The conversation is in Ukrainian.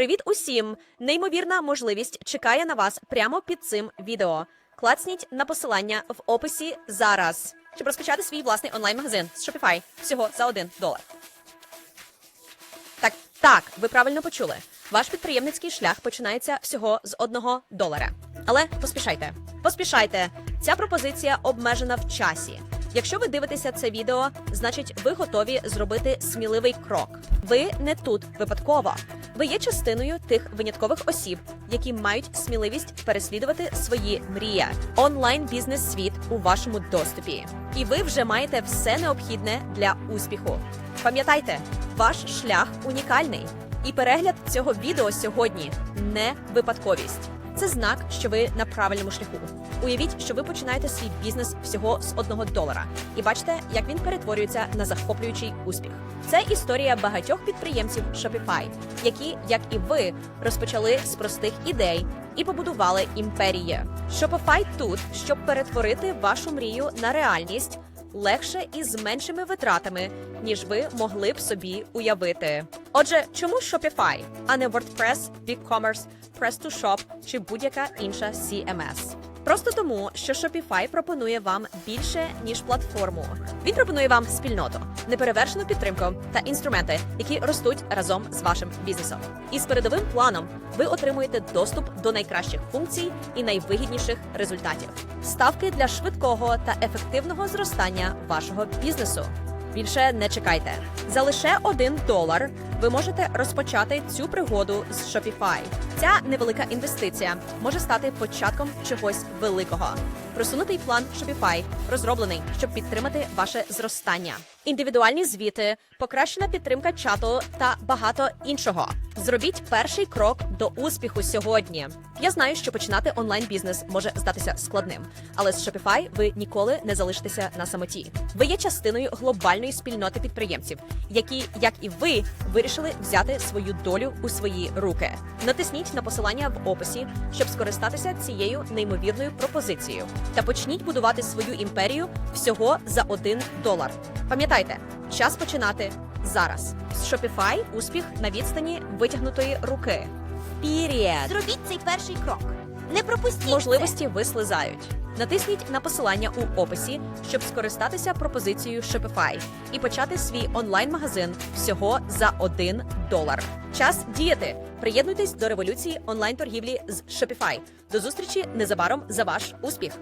Привіт усім! Неймовірна можливість чекає на вас прямо під цим відео. Клацніть на посилання в описі зараз, щоб розпочати свій власний онлайн-магазин з Shopify всього за 1 долар. Так, так, ви правильно почули. Ваш підприємницький шлях починається всього з 1 долара. Але поспішайте, поспішайте. Ця пропозиція обмежена в часі. Якщо ви дивитеся це відео, значить ви готові зробити сміливий крок. Ви не тут випадково. Ви є частиною тих виняткових осіб, які мають сміливість переслідувати свої мрії. Онлайн бізнес світ у вашому доступі, і ви вже маєте все необхідне для успіху. Пам'ятайте, ваш шлях унікальний, і перегляд цього відео сьогодні не випадковість. Це знак, що ви на правильному шляху. Уявіть, що ви починаєте свій бізнес всього з одного долара, і бачите, як він перетворюється на захоплюючий успіх. Це історія багатьох підприємців Shopify, які, як і ви, розпочали з простих ідей і побудували імперії. Shopify тут, щоб перетворити вашу мрію на реальність легше і з меншими витратами, ніж ви могли б собі уявити. Отже, чому Shopify, а не WordPress, BigCommerce, Press2Shop чи будь-яка інша CMS? Просто тому, що Shopify пропонує вам більше ніж платформу. Він пропонує вам спільноту, неперевершену підтримку та інструменти, які ростуть разом з вашим бізнесом. І з передовим планом ви отримуєте доступ до найкращих функцій і найвигідніших результатів. Ставки для швидкого та ефективного зростання вашого бізнесу. Більше не чекайте. За лише один долар ви можете розпочати цю пригоду з Shopify. Ця невелика інвестиція може стати початком чогось великого. Просунутий план Shopify розроблений, щоб підтримати ваше зростання. Індивідуальні звіти, покращена підтримка чату та багато іншого. Зробіть перший крок до успіху сьогодні. Я знаю, що починати онлайн бізнес може здатися складним, але з Shopify ви ніколи не залишитеся на самоті. Ви є частиною глобальної спільноти підприємців, які, як і ви, вирішили взяти свою долю у свої руки. Натисніть на посилання в описі, щоб скористатися цією неймовірною пропозицією, та почніть будувати свою імперію всього за один долар. Пам'ятайте, час починати зараз. З Shopify успіх на відстані витягнутої руки. Пір'єд. Зробіть цей перший крок. Не пропустіть це. Можливості вислизають. Натисніть на посилання у описі, щоб скористатися пропозицією Shopify і почати свій онлайн-магазин всього за 1 долар. Час діяти. Приєднуйтесь до революції онлайн-торгівлі з Shopify. До зустрічі незабаром за ваш успіх.